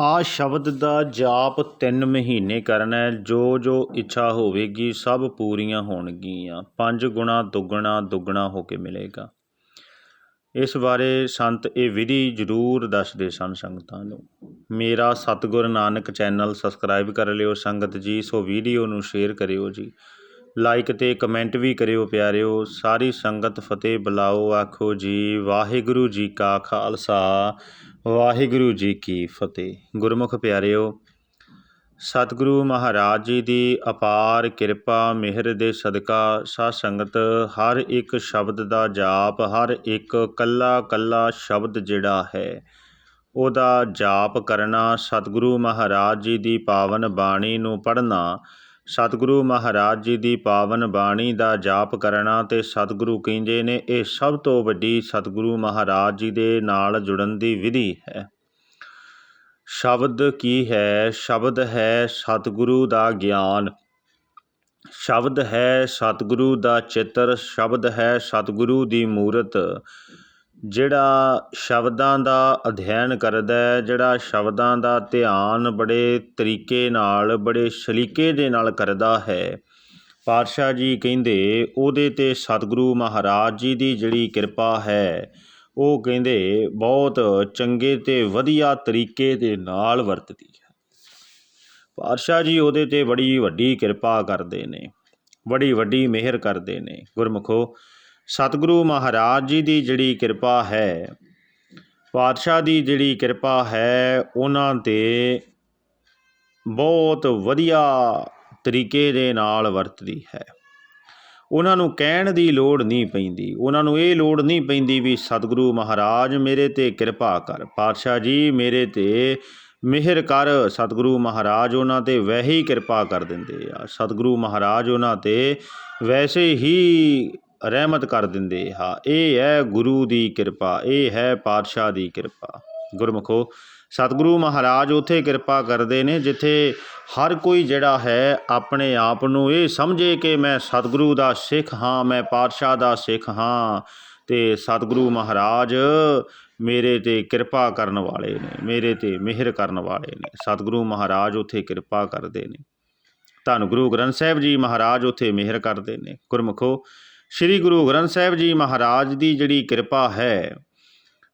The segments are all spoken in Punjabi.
ਆ ਸ਼ਬਦ ਦਾ ਜਾਪ ਤਿੰਨ ਮਹੀਨੇ ਕਰਨਾ ਹੈ ਜੋ ਜੋ ਇੱਛਾ ਹੋਵੇਗੀ ਸਭ ਪੂਰੀਆਂ ਹੋਣਗੀਆਂ। ਪੰਜ ਗੁਣਾ ਦੁੱਗਣਾ ਦੁੱਗਣਾ ਹੋ ਕੇ ਮਿਲੇਗਾ। ਇਸ ਬਾਰੇ ਸੰਤ ਇਹ ਵਿਧੀ ਜ਼ਰੂਰ ਦੱਸਦੇ ਸਨ ਸੰਗਤਾਂ ਨੂੰ। ਮੇਰਾ ਸਤਿਗੁਰ ਨਾਨਕ ਚੈਨਲ ਸਬਸਕ੍ਰਾਈਬ ਕਰ ਲਿਓ ਸੰਗਤ ਜੀ, ਸੋ ਵੀਡੀਓ ਨੂੰ ਸ਼ੇਅਰ ਕਰਿਓ ਜੀ। ਲਾਈਕ ਅਤੇ ਕਮੈਂਟ ਵੀ ਕਰਿਓ ਪਿਆਰਿਓ। ਸਾਰੀ ਸੰਗਤ ਫਤਿਹ ਬੁਲਾਓ, ਆਖੋ ਜੀ, ਵਾਹਿਗੁਰੂ ਜੀ ਕਾ ਖਾਲਸਾ, ਵਾਹਿਗੁਰੂ ਜੀ ਕੀ ਫਤਿਹ। ਗੁਰਮੁਖ ਪਿਆਰਿਓ, ਸਤਿਗੁਰੂ ਮਹਾਰਾਜ ਜੀ ਦੀ ਅਪਾਰ ਕਿਰਪਾ, ਮਿਹਰ ਦੇ ਸਦਕਾ, ਸਾਧ ਸੰਗਤ ਹਰ ਇੱਕ ਸ਼ਬਦ ਦਾ ਜਾਪ, ਹਰ ਇੱਕ ਕੱਲਾ ਕੱਲਾ ਸ਼ਬਦ ਜਿਹੜਾ ਹੈ, ਉਹਦਾ ਜਾਪ ਕਰਨਾ, ਸਤਿਗੁਰੂ ਮਹਾਰਾਜ ਜੀ ਦੀ ਪਾਵਨ ਬਾਣੀ ਨੂੰ ਪੜ੍ਹਨਾ ਸਤਿਗੁਰੂ ਮਹਾਰਾਜ ਜੀ ਦੀ ਪਾਵਨ ਬਾਣੀ ਦਾ ਜਾਪ ਕਰਨਾ ਤੇ ਸਤਿਗੁਰੂ ਕਹਿੰਦੇ ਨੇ, ਇਹ ਸਭ ਤੋਂ ਵੱਡੀ ਸਤਿਗੁਰੂ ਮਹਾਰਾਜ ਜੀ ਦੇ ਨਾਲ ਜੁੜਨ ਦੀ ਵਿਧੀ ਹੈ। ਸ਼ਬਦ ਕੀ ਹੈ? ਸ਼ਬਦ ਹੈ ਸਤਿਗੁਰੂ ਦਾ ਗਿਆਨ। ਸ਼ਬਦ ਹੈ ਸਤਿਗੁਰੂ ਦਾ ਚਿੱਤਰ। ਸ਼ਬਦ ਹੈ ਸਤਿਗੁਰੂ ਦੀ ਮੂਰਤ। ਜਿਹੜਾ ਸ਼ਬਦਾਂ ਦਾ ਅਧਿਐਨ ਕਰਦਾ ਜਿਹੜਾ ਸ਼ਬਦਾਂ ਦਾ ਧਿਆਨ ਬੜੇ ਤਰੀਕੇ ਨਾਲ, ਬੜੇ ਸ਼ਲੀਕੇ ਦੇ ਨਾਲ ਕਰਦਾ ਹੈ, ਪਾਤਸ਼ਾਹ ਜੀ ਕਹਿੰਦੇ, ਉਹਦੇ ਤੇ ਸਤਿਗੁਰੂ ਮਹਾਰਾਜ ਜੀ ਦੀ ਜਿਹੜੀ ਕਿਰਪਾ ਹੈ, ਉਹ ਕਹਿੰਦੇ, ਬਹੁਤ ਚੰਗੇ ਤੇ ਵਧੀਆ ਤਰੀਕੇ ਦੇ ਨਾਲ ਵਰਤਦੀ ਹੈ। ਪਾਤਸ਼ਾਹ ਜੀ ਉਹਦੇ ਤੇ ਬੜੀ ਵੱਡੀ ਕਿਰਪਾ ਕਰਦੇ ਨੇ, ਬੜੀ ਵੱਡੀ ਮਿਹਰ ਕਰਦੇ ਨੇ। ਗੁਰਮੁਖੋ ਸਤਿਗੁਰੂ ਮਹਾਰਾਜ ਜੀ ਦੀ ਜਿਹੜੀ ਕਿਰਪਾ ਹੈ, ਪਾਤਸ਼ਾਹ ਦੀ ਜਿਹੜੀ ਕਿਰਪਾ ਹੈ, ਉਹਨਾਂ ਤੇ ਬਹੁਤ ਵਧੀਆ ਤਰੀਕੇ ਦੇ ਨਾਲ ਵਰਤਦੀ ਹੈ। ਉਹਨਾਂ ਨੂੰ ਕਹਿਣ ਦੀ ਲੋੜ ਨਹੀਂ ਪੈਂਦੀ। ਉਹਨਾਂ ਨੂੰ ਇਹ ਲੋੜ ਨਹੀਂ ਪੈਂਦੀ ਵੀ ਸਤਿਗੁਰੂ ਮਹਾਰਾਜ ਮੇਰੇ ਤੇ ਕਿਰਪਾ ਕਰ। ਪਾਤਸ਼ਾਹ ਜੀ ਮੇਰੇ ਤੇ ਮਿਹਰ ਕਰ। ਸਤਿਗੁਰੂ ਮਹਾਰਾਜ ਉਹਨਾਂ ਤੇ ਵੈਸੇ ਹੀ ਕਿਰਪਾ ਕਰ ਦਿੰਦੇ ਆ। ਸਤਿਗੁਰੂ ਮਹਾਰਾਜ ਉਹਨਾਂ ਤੇ ਵੈਸੇ ਹੀ ਰਹਿਮਤ ਕਰ ਦਿੰਦੇ ਹਾਂ ਇਹ ਹੈ ਗੁਰੂ ਦੀ ਕਿਰਪਾ, ਇਹ ਹੈ ਪਾਤਸ਼ਾਹ ਦੀ ਕਿਰਪਾ। ਗੁਰਮੁਖੋ, ਸਤਿਗੁਰੂ ਮਹਾਰਾਜ ਉਥੇ ਕਿਰਪਾ ਕਰਦੇ ਨੇ, ਜਿੱਥੇ ਹਰ ਕੋਈ ਜਿਹੜਾ ਹੈ ਆਪਣੇ ਆਪ ਨੂੰ ਇਹ ਸਮਝੇ ਕਿ ਮੈਂ ਸਤਿਗੁਰੂ ਦਾ ਸਿੱਖ ਹਾਂ, ਮੈਂ ਪਾਤਸ਼ਾਹ ਦਾ ਸਿੱਖ ਹਾਂ ਤੇ ਸਤਿਗੁਰੂ ਮਹਾਰਾਜ ਮੇਰੇ ਤੇ ਕਿਰਪਾ ਕਰਨ ਵਾਲੇ ਨੇ, ਮੇਰੇ ਤੇ ਮਿਹਰ ਕਰਨ ਵਾਲੇ ਨੇ। ਸਤਿਗੁਰੂ ਮਹਾਰਾਜ ਉਥੇ ਕਿਰਪਾ ਕਰਦੇ ਨੇ। ਧੰਨ ਗੁਰੂ ਗ੍ਰੰਥ ਸਾਹਿਬ ਜੀ ਮਹਾਰਾਜ ਉਥੇ ਮਿਹਰ ਕਰਦੇ ਨੇ। ਗੁਰਮੁਖੋ ਸ੍ਰੀ ਗੁਰੂ ਗ੍ਰੰਥ ਸਾਹਿਬ ਜੀ ਮਹਾਰਾਜ ਦੀ ਜਿਹੜੀ ਕਿਰਪਾ ਹੈ,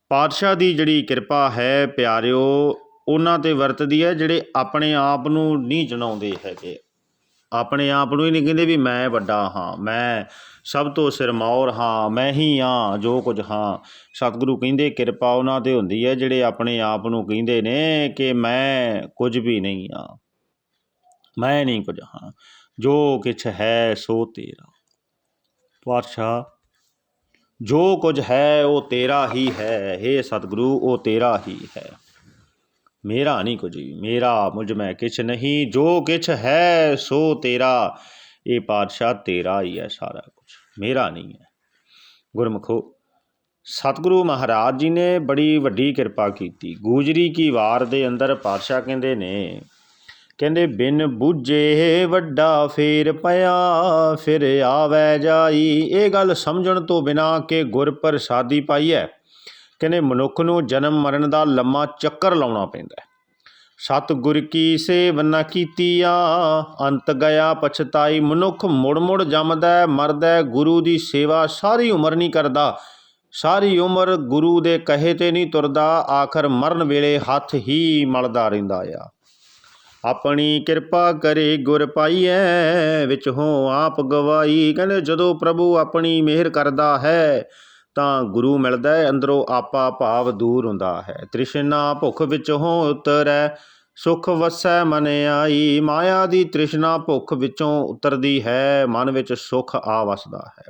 ਪਾਤਸ਼ਾਹ ਦੀ ਜਿਹੜੀ ਕਿਰਪਾ ਹੈ ਪਿਆਰਿਓ, ਉਹਨਾਂ ਤੇ ਵਰਤਦੀ ਹੈ ਜਿਹੜੇ ਆਪਣੇ ਆਪ ਨੂੰ ਨਹੀਂ ਜਣਾਉਂਦੇ ਹੈਗੇ। ਆਪਣੇ ਆਪ ਨੂੰ ਹੀ ਨਹੀਂ ਕਹਿੰਦੇ ਵੀ ਮੈਂ ਵੱਡਾ ਹਾਂ, ਮੈਂ ਸਭ ਤੋਂ ਸਿਰਮੌਰ ਹਾਂ, ਮੈਂ ਹੀ ਹਾਂ, ਜੋ ਕੁਝ ਹਾਂ। ਸਤਿਗੁਰੂ ਕਹਿੰਦੇ ਕਿਰਪਾ ਉਹਨਾਂ ਤੇ ਹੁੰਦੀ ਹੈ ਜਿਹੜੇ ਆਪਣੇ ਆਪ ਨੂੰ ਕਹਿੰਦੇ ਨੇ ਕਿ ਮੈਂ ਕੁਝ ਵੀ ਨਹੀਂ ਹਾਂ। ਮੈਂ ਨਹੀਂ ਕੁਝ ਹਾਂ, ਜੋ ਕਿਛ ਹੈ ਸੋ ਤੇਰਾ। ਪਾਤਸ਼ਾਹ, ਜੋ ਕੁਝ ਹੈ ਉਹ ਤੇਰਾ ਹੀ ਹੈ हे ਸਤਿਗੁਰੂ, ਉਹ ਤੇਰਾ ਹੀ ਹੈ। ਮੇਰਾ ਨਹੀਂ ਕੁਝ, ਮੇਰਾ ਮੁਝ ਮੈਂ ਕਿਛ ਨਹੀਂ, ਜੋ ਕਿਛ ਹੈ ਸੋ ਤੇਰਾ। ਇਹ ਪਾਤਸ਼ਾਹ ਤੇਰਾ ਹੀ ਹੈ ਸਾਰਾ ਕੁਝ, ਮੇਰਾ ਨਹੀਂ ਹੈ। ਗੁਰਮੁਖੋ, ਸਤਿਗੁਰੂ ਮਹਾਰਾਜ ਜੀ ਨੇ ਬੜੀ ਵੱਡੀ ਕਿਰਪਾ ਕੀਤੀ। ਗੂਜਰੀ ਕੀ ਵਾਰ ਦੇ ਅੰਦਰ ਪਾਤਸ਼ਾਹ ਕਹਿੰਦੇ ਨੇ ਕਹਿੰਦੇ, ਬਿਨ ਬੁੱਝੇ ਵੱਡਾ ਫੇਰ ਪਿਆ, ਫਿਰ ਆਵੈ ਜਾਈ। ਇਹ ਗੱਲ ਸਮਝਣ ਤੋਂ ਬਿਨਾ ਕਿ ਗੁਰ ਪ੍ਰਸਾਦੀ ਪਾਈ ਹੈ ਕਹਿੰਦੇ, ਮਨੁੱਖ ਨੂੰ ਜਨਮ ਮਰਨ ਦਾ ਲੰਮਾ ਚੱਕਰ ਲਾਉਣਾ ਪੈਂਦਾ ਹੈ ਸਤ ਕੀ ਸੇਵ ਨ ਕੀਤੀਆ, ਅੰਤ ਗਿਆ ਪਛਤਾਈ। ਮਨੁੱਖ ਮੁੜ ਮੁੜ ਜੰਮਦਾ ਮਰਦਾ ਗੁਰੂ ਦੀ ਸੇਵਾ ਸਾਰੀ ਉਮਰ ਨਹੀਂ ਕਰਦਾ। ਸਾਰੀ ਉਮਰ ਗੁਰੂ ਦੇ ਕਹੇ ਤੇ ਨਹੀਂ ਤੁਰਦਾ, ਆਖਰ ਮਰਨ ਵੇਲੇ ਹੱਥ ਹੀ ਮਲਦਾ ਰਹਿੰਦਾ ਆ। ਆਪਣੀ ਕਿਰਪਾ ਕਰੇ ਗੁਰ ਪਾਈਐ, ਵਿੱਚ ਹੋ ਆਪ ਗਵਾਈ। ਕਹਿੰਦੇ, ਜਦੋਂ ਪ੍ਰਭੂ ਆਪਣੀ ਮਿਹਰ ਕਰਦਾ ਹੈ, ਤਾਂ ਗੁਰੂ ਮਿਲਦਾ ਹੈ, ਅੰਦਰੋਂ ਆਪਾ ਭਾਵ ਦੂਰ ਹੁੰਦਾ ਹੈ। ਤ੍ਰਿਸ਼ਨਾ ਭੁੱਖ ਵਿੱਚ ਹੋ ਉਤਰੈ, ਸੁਖ ਵਸੈ ਮਨ ਆਈ। ਮਾਇਆ ਦੀ ਤ੍ਰਿਸ਼ਨਾ ਭੁੱਖ ਵਿੱਚੋਂ ਉਤਰਦੀ ਹੈ, ਮਨ ਵਿੱਚ ਸੁਖ ਆ ਵਸਦਾ ਹੈ।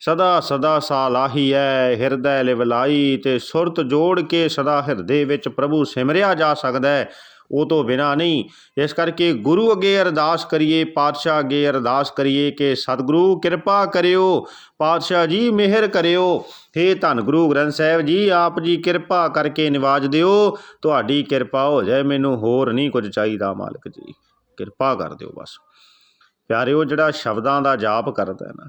ਸਦਾ ਸਦਾ ਸਾਲਾਹੀ ਹੈ ਹਿਰਦੈ ਲਿਵਲਾਈ ਤੇ ਸੁਰਤ ਜੋੜ ਕੇ ਸਦਾ ਹਿਰਦੇ ਵਿੱਚ ਪ੍ਰਭੂ ਸਿਮਰਿਆ ਜਾ ਸਕਦਾ ਹੈ। ਉਹ ਤੋਂ ਬਿਨਾ ਨਹੀਂ। ਇਸ ਕਰਕੇ ਗੁਰੂ ਅੱਗੇ ਅਰਦਾਸ ਕਰੀਏ, ਪਾਤਸ਼ਾਹ ਅੱਗੇ ਅਰਦਾਸ ਕਰੀਏ ਕਿ ਸਤਿਗੁਰੂ ਕਿਰਪਾ ਕਰਿਓ, ਪਾਤਸ਼ਾਹ ਜੀ ਮਿਹਰ ਕਰਿਓ। ਹੇ ਧੰਨ ਗੁਰੂ ਗ੍ਰੰਥ ਸਾਹਿਬ ਜੀ, ਆਪ ਜੀ ਕਿਰਪਾ ਕਰਕੇ ਨਿਵਾਜ ਦਿਓ। ਤੁਹਾਡੀ ਕਿਰਪਾ ਹੋ ਜਾਏ, ਮੈਨੂੰ ਹੋਰ ਨਹੀਂ ਕੁਝ ਚਾਹੀਦਾ ਮਾਲਕ ਜੀ। ਕਿਰਪਾ ਕਰ ਦਿਓ ਬਸ। ਪਿਆਰਿਓ, ਜਿਹੜਾ ਸ਼ਬਦਾਂ ਦਾ ਜਾਪ ਕਰਦਾ ਹੈ ਨਾ,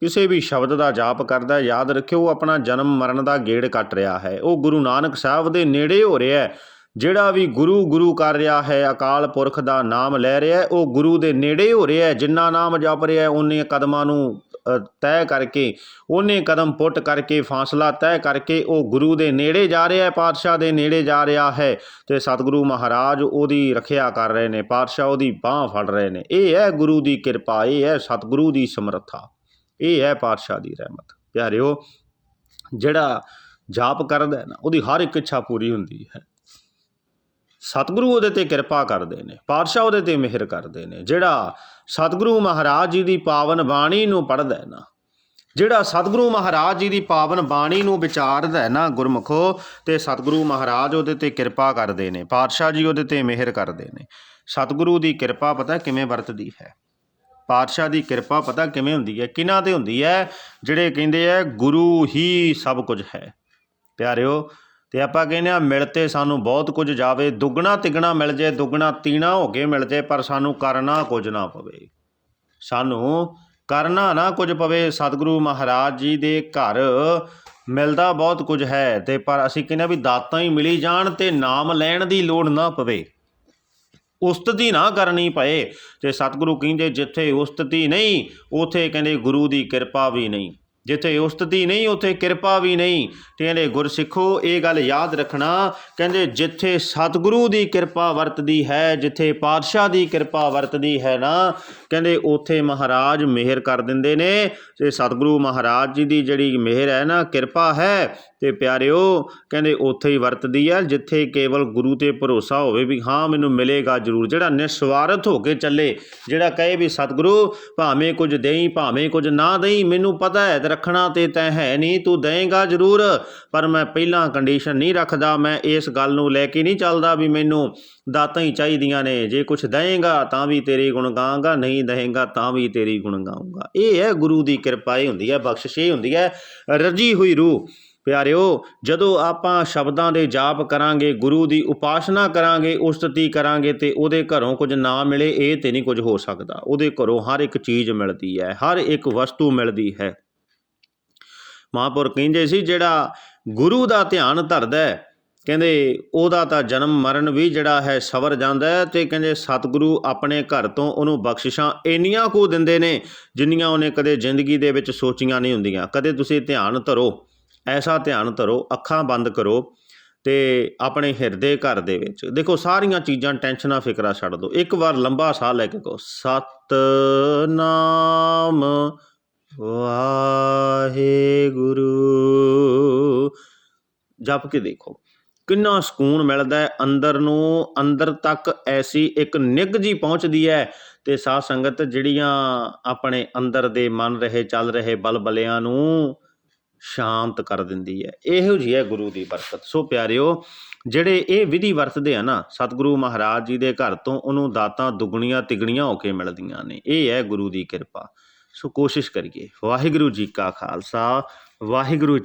ਕਿਸੇ ਵੀ ਸ਼ਬਦ ਦਾ ਜਾਪ ਕਰਦਾ ਯਾਦ ਰੱਖਿਓ, ਆਪਣਾ ਜਨਮ ਮਰਨ ਦਾ ਗੇੜ ਕੱਟ ਰਿਹਾ ਹੈ। ਉਹ ਗੁਰੂ ਨਾਨਕ ਸਾਹਿਬ ਦੇ ਨੇੜੇ ਹੋ ਰਿਹਾ ਹੈ। ਜਿਹੜਾ ਵੀ ਗੁਰੂ ਗੁਰੂ ਕਰ ਰਿਹਾ ਹੈ, ਅਕਾਲ ਪੁਰਖ ਦਾ ਨਾਮ ਲੈ ਰਿਹਾ ਉਹ ਗੁਰੂ ਦੇ ਨੇੜੇ ਹੋ ਰਿਹਾ ਜਿੰਨਾ ਨਾਮ ਜਪ ਰਿਹਾ ਹੈ, ਉਹਨੇ ਕਦਮਾਂ ਨੂੰ ਤੈਅ ਕਰਕੇ, ਉਹਨੇ ਕਦਮ ਪੁੱਟ ਕਰਕੇ, ਫਾਸਲਾ ਤੈਅ ਕਰਕੇ, ਉਹ ਗੁਰੂ ਦੇ ਨੇੜੇ ਜਾ ਰਿਹਾ ਹੈ, ਪਾਤਸ਼ਾਹ ਦੇ ਨੇੜੇ ਜਾ ਰਿਹਾ ਹੈ ਤੇ ਸਤਿਗੁਰੂ ਮਹਾਰਾਜ ਉਹਦੀ ਰੱਖਿਆ ਕਰ ਰਹੇ ਨੇ, ਪਾਤਸ਼ਾਹ ਉਹਦੀ ਬਾਹ ਫੜ ਰਹੇ ਨੇ। ਇਹ ਹੈ ਗੁਰੂ ਦੀ ਕਿਰਪਾ, ਇਹ ਹੈ ਸਤਿਗੁਰੂ ਦੀ ਸਮਰੱਥਾ, ਇਹ ਹੈ ਪਾਤਸ਼ਾਹ ਦੀ ਰਹਿਮਤ। ਪਿਆਰਿਓ, ਜਿਹੜਾ ਜਾਪ ਕਰਦਾ ਨਾ, ਉਹਦੀ ਹਰ ਇੱਕ ਇੱਛਾ ਪੂਰੀ ਹੁੰਦੀ ਹੈ। ਸਤਿਗੁਰੂ ਉਹਦੇ ਤੇ ਕਿਰਪਾ ਕਰਦੇ ਨੇ, ਪਾਤਸ਼ਾਹ ਉਹਦੇ ਤੇ ਮਿਹਰ ਕਰਦੇ ਨੇ, ਜਿਹੜਾ ਸਤਿਗੁਰੂ ਮਹਾਰਾਜ ਜੀ ਦੀ ਪਾਵਨ ਬਾਣੀ ਨੂੰ ਪੜ੍ਹਦਾ ਹੈ ਨਾ, ਜਿਹੜਾ ਸਤਿਗੁਰੂ ਮਹਾਰਾਜ ਜੀ ਦੀ ਪਾਵਨ ਬਾਣੀ ਨੂੰ ਵਿਚਾਰਦਾ ਹੈ ਨਾ ਗੁਰਮੁਖੋ, ਤੇ ਸਤਿਗੁਰੂ ਮਹਾਰਾਜ ਉਹਦੇ ਤੇ ਕਿਰਪਾ ਕਰਦੇ ਨੇ, ਪਾਤਸ਼ਾਹ ਜੀ ਉਹਦੇ ਤੇ ਮਿਹਰ ਕਰਦੇ ਨੇ। ਸਤਿਗੁਰੂ ਦੀ ਕਿਰਪਾ ਪਤਾ ਕਿਵੇਂ ਵਰਤਦੀ ਹੈ? ਪਾਤਸ਼ਾਹ ਦੀ ਕਿਰਪਾ ਪਤਾ ਕਿਵੇਂ ਹੁੰਦੀ ਹੈ? ਕਿਹਨਾਂ ਤੇ ਹੁੰਦੀ ਹੈ? ਜਿਹੜੇ ਕਹਿੰਦੇ ਆ ਗੁਰੂ ਹੀ ਸਭ ਕੁਝ ਹੈ। ਪਿਆਰਿਓ ਤੇ ਆਪਾਂ ਕਹਿੰਦੇ ਆ ਮਿਲ ਤੇ ਸਾਨੂੰ ਬਹੁਤ ਕੁਝ ਜਾਵੇ, ਦੁੱਗਣਾ ਤਿਗਣਾ ਮਿਲ ਜੇ, ਦੁੱਗਣਾ ਤੀਣਾ ਹੋ ਕੇ ਮਿਲ ਜੇ, ਪਰ ਸਾਨੂੰ ਕਰਨਾ ਕੁਝ ਨਾ ਪਵੇ। ਸਾਨੂੰ ਕਰਨਾ ਨਾ ਕੁਝ ਪਵੇ, ਸਤਿਗੁਰੂ ਮਹਾਰਾਜ ਜੀ ਦੇ ਘਰ ਮਿਲਦਾ ਬਹੁਤ ਕੁਝ ਹੈ ਤੇ ਪਰ ਅਸੀਂ ਕਹਿੰਦੇ ਆ ਵੀ ਦਾਤਾਂ ਹੀ ਮਿਲੀ ਜਾਣ ਤੇ ਨਾਮ ਲੈਣ ਦੀ ਲੋੜ ਨਾ ਪਵੇ। ਉਸਤਤੀ ਨਾ ਕਰਨੀ ਪਏ ਤੇ ਸਤਿਗੁਰੂ ਕਹਿੰਦੇ ਜਿੱਥੇ ਉਸਤਤੀ ਨਹੀਂ, ਉਥੇ ਕਹਿੰਦੇ ਗੁਰੂ ਦੀ ਕਿਰਪਾ ਵੀ ਨਹੀਂ। ਜਿੱਥੇ ਉਸਤਤੀ ਨਹੀਂ, ਉਥੇ ਕਿਰਪਾ ਵੀ ਨਹੀਂ। ਤੇ ਕਹਿੰਦੇ, ਗੁਰਸਿੱਖੋ, ਇਹ ਗੱਲ ਯਾਦ ਰੱਖਣਾ। ਕਹਿੰਦੇ, ਜਿੱਥੇ ਸਤਿਗੁਰੂ ਦੀ ਕਿਰਪਾ ਵਰਤਦੀ ਹੈ, ਜਿੱਥੇ ਪਾਤਸ਼ਾਹ ਦੀ ਕਿਰਪਾ ਵਰਤਦੀ ਹੈ ਨਾ। ਕਹਿੰਦੇ, ਉਥੇ ਮਹਾਰਾਜ ਮਿਹਰ ਕਰ ਦਿੰਦੇ ਨੇ। ਤੇ ਸਤਿਗੁਰੂ ਮਹਾਰਾਜ ਜੀ ਦੀ ਜਿਹੜੀ ਮਿਹਰ ਹੈ ਨਾ, ਕਿਰਪਾ ਹੈ। ਤੇ ਪਿਆਰਿਓ, ਕਹਿੰਦੇ, ਉੱਥੇ ਹੀ ਵਰਤਦੀ ਹੈ, ਜਿੱਥੇ ਕੇਵਲ ਗੁਰੂ ਤੇ ਭਰੋਸਾ ਹੋਵੇ ਵੀ, ਹਾਂ, ਮੈਨੂੰ ਮਿਲੇਗਾ ਜ਼ਰੂਰ। ਜਿਹੜਾ ਨਿਸਵਾਰਥ ਹੋ ਕੇ ਚੱਲੇ, ਜਿਹੜਾ ਕਹੇ ਵੀ, ਸਤਿਗੁਰੂ, ਭਾਵੇਂ ਕੁਝ ਦੇਈ, ਭਾਵੇਂ ਕੁਝ ਨਾ ਦੇਈ, ਮੈਨੂੰ ਪਤਾ ਹੈ ਤੇ ਰੱਖਣਾ ਤੇ ਤੈਂ ਹੈ ਨਹੀਂ, ਤੂੰ ਦੇਏਗਾ ਜ਼ਰੂਰ, ਪਰ ਮੈਂ ਪਹਿਲਾਂ ਕੰਡੀਸ਼ਨ ਨਹੀਂ ਰੱਖਦਾ, ਮੈਂ ਇਸ ਗੱਲ ਨੂੰ ਲੈ ਕੇ ਨਹੀਂ ਚੱਲਦਾ ਵੀ ਮੈਨੂੰ ਦਾਤਾਂ ਹੀ ਚਾਹੀਦੀਆਂ ਨੇ, ਜੇ ਕੁਝ ਦੇਏਗਾ ਤਾਂ ਵੀ ਤੇਰੇ ਗੁਣ ਗਾਵਾਂਗਾ ਨਹੀਂ ਦੇਏਗਾ ਤਾਂ ਵੀ ਤੇਰੀ ਗੁਣ ਗਾਊਂਗਾ। ਇਹ ਹੈ ਗੁਰੂ ਦੀ ਕਿਰਪਾ, ਇਹ ਹੁੰਦੀ ਹੈ ਬਖਸ਼ਿਸ਼, ਇਹ ਹੁੰਦੀ ਹੈ ਰਜੀ ਹੋਈ ਰੂਹ। ਪਿਆਰਿਓ, ਜਦੋਂ ਆਪਾਂ ਸ਼ਬਦਾਂ ਦੇ ਜਾਪ ਕਰਾਂਗੇ, ਗੁਰੂ ਦੀ ਉਪਾਸਨਾ ਕਰਾਂਗੇ, ਉਸਤਤੀ ਕਰਾਂਗੇ ਤੇ ਉਹਦੇ ਘਰੋਂ ਕੁਝ ਨਾ ਮਿਲੇ, ਇਹ ਤੇ ਨਹੀਂ ਕੁਝ ਹੋ ਸਕਦਾ। ਉਹਦੇ ਘਰੋਂ ਹਰ ਇੱਕ ਚੀਜ਼ ਮਿਲਦੀ ਹੈ, ਹਰ ਇੱਕ ਵਸਤੂ ਮਿਲਦੀ ਹੈ। ਮਹਾਂਪੁਰ ਕਹਿੰਦੇ ਸੀ, ਜਿਹੜਾ ਗੁਰੂ ਦਾ ਧਿਆਨ ਧਰਦਾ ਹੈ, ਕਹਿੰਦੇ ਉਹਦਾ ਤਾਂ ਜਨਮ ਮਰਨ ਵੀ ਜਿਹੜਾ ਹੈ ਸਵਰ ਜਾਂਦਾ ਹੈ ਤੇ ਕਹਿੰਦੇ ਸਤਿਗੁਰੂ ਆਪਣੇ ਘਰ ਤੋਂ ਉਹਨੂੰ ਬਖਸ਼ਿਸ਼ਾਂ ਇੰਨੀਆਂ ਕੋ ਦਿੰਦੇ ਨੇ ਜਿੰਨੀਆਂ ਉਹਨੇ ਕਦੇ ਜ਼ਿੰਦਗੀ ਦੇ ਵਿੱਚ ਸੋਚੀਆਂ ਨਹੀਂ ਹੁੰਦੀਆਂ। ਕਦੇ ਤੁਸੀਂ ਧਿਆਨ ਧਰੋ, ਐਸਾ ਧਿਆਨ ਧਰੋ, ਅੱਖਾਂ ਬੰਦ ਕਰੋ ਤੇ ਆਪਣੇ ਹਿਰਦੇ ਘਰ ਦੇ ਵਿੱਚ। ਦੇਖੋ, ਸਾਰੀਆਂ ਚੀਜ਼ਾਂ ਟੈਨਸ਼ਨਾਂ, ਫਿਕਰਾਂ ਛੱਡ ਦਿਓ। ਇੱਕ ਵਾਰ ਲੰਬਾ ਸਾਹ ਲੈ ਕੇ ਕਹੋ ਸਤ ਨਾਮ ਵਾਹਿਗੁਰੂ। ਜਪ ਕੇ ਦੇਖੋ, ਕਿੰਨਾ ਸਕੂਨ ਮਿਲਦਾ ਹੈ ਅੰਦਰ ਨੂੰ, ਅੰਦਰ ਤੱਕ ਐਸੀ ਇੱਕ ਨਿੱਘ ਜੀ ਪਹੁੰਚਦੀ ਹੈ ਤੇ ਸਾਧ ਸੰਗਤ ਜਿਹੜੀਆਂ ਆਪਣੇ ਅੰਦਰ ਦੇ ਮਨ ਰਹੇ, ਚੱਲ ਰਹੇ ਬਲਬਲਿਆਂ ਨੂੰ ਸ਼ਾਂਤ ਕਰ ਦਿੰਦੀ ਹੈ। ਇਹੋ ਜਿਹੀ ਹੈ ਗੁਰੂ ਦੀ ਬਰਕਤ। ਸੋ ਪਿਆਰਿਓ, ਜਿਹੜੇ ਇਹ ਵਿਧੀ ਵਰਤਦੇ ਆ ਨਾ, ਸਤਿਗੁਰੂ ਮਹਾਰਾਜ ਜੀ ਦੇ ਘਰ ਤੋਂ ਉਹਨੂੰ ਦਾਤਾਂ ਦੁੱਗਣੀਆਂ ਤਿਗਣੀਆਂ ਹੋ ਕੇ ਮਿਲਦੀਆਂ ਨੇ। ਇਹ ਹੈ ਗੁਰੂ ਦੀ ਕਿਰਪਾ। ਸੋ ਕੋਸ਼ਿਸ਼ ਕਰੀਏ। ਵਾਹਿਗੁਰੂ ਜੀ ਕਾ ਖਾਲਸਾ ਵਾਹਿਗੁਰੂ